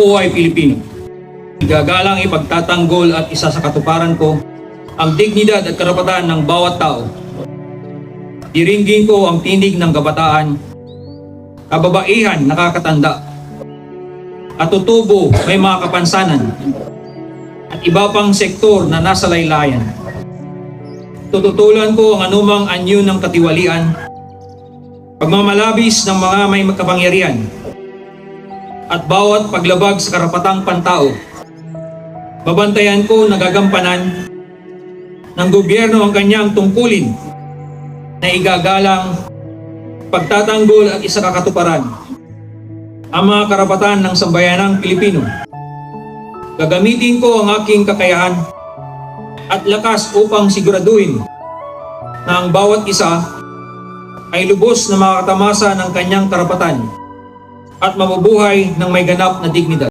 Ako ay Pilipino. Igagalang ipagtatanggol at isa sa katuparan ko ang dignidad at karapatan ng bawat tao. Diringgin ko ang tinig ng kabataan, kababaihan nakakatanda, at tutubo may mga kapansanan, at iba pang sektor na nasa laylayan. Tututulan ko ang anumang anyo ng katiwalian, pagmamalabis ng mga may kapangyarihan, at bawat paglabag sa karapatang pantao. Babantayan ko na gagampanan ng gobyerno ang kanyang tungkulin na igagalang pagtatanggol at isa kakatuparan ang mga karapatan ng sambayanang Pilipino. Gagamitin ko ang aking kakayahan at lakas upang siguraduhin na ang bawat isa ay lubos na makakatamasa ng kanyang karapatan at mabubuhay ng may ganap na dignidad.